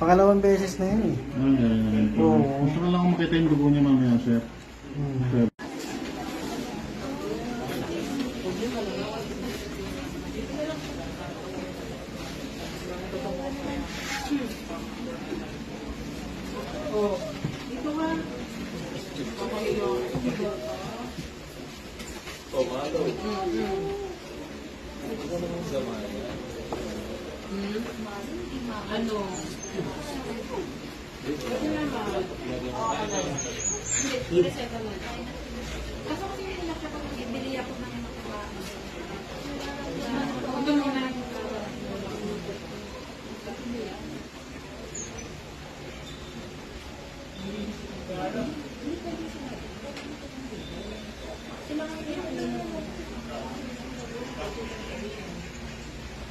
Pangalawang beses na yun eh. Ay, ay, ay. Oo. Gusto ko lang makita yung dugo niya mamaya, sir. Hmm. Sir. Ano? Kaso kasi lang siya pag ako ng mga Ito muna.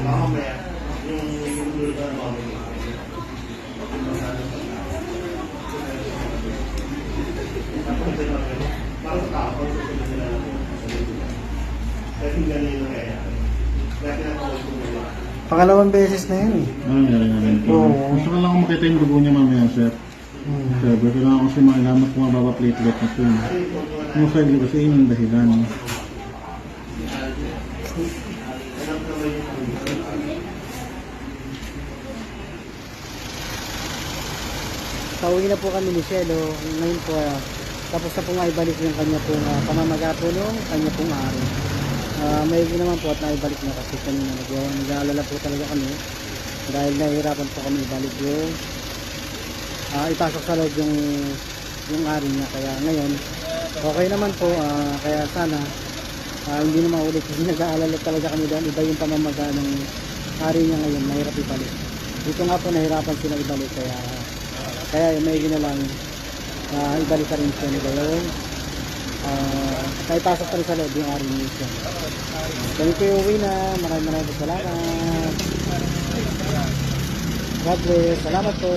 Mamaya, yung yung lugar mamaya. Parang tao, sa sila nila Kasi ganun yung kaya. Kaya pinapawag ko nila. Pangalawang beses na yun eh. Ay, ay, ay. Oo. Gusto ko lang makita yung dugo niya mamaya, sir. Hmm. Sir, pero kailangan ko kasi mailamat kung mababa platelet na ito. Yung sagli kasi yun yung dahilan. Pauwi na po kami ni Shelo. Ngayon po, ah, tapos na po nga ibalik yung kanya pong uh, pamamaga po nung kanya pong ari. Uh, may naman po at naibalik na kasi kanina. Nag- nag-aalala po talaga kami. Dahil nahihirapan po kami ibalik yung ah, ipasok sa loob yung yung ari niya. Kaya ngayon okay naman po. Ah, kaya sana ah, hindi na maulit kasi nag-aalala talaga kami dahil iba yung pamamaga ng ari niya ngayon. Mahirap ibalik. Dito nga po nahirapan sila ibalik. Kaya kaya may na lang na ibalik ka rin siya nila yung uh, naipasok pa rin sa loob yung ari niya kami po uwi na maraming maraming salamat. God bless. Salamat po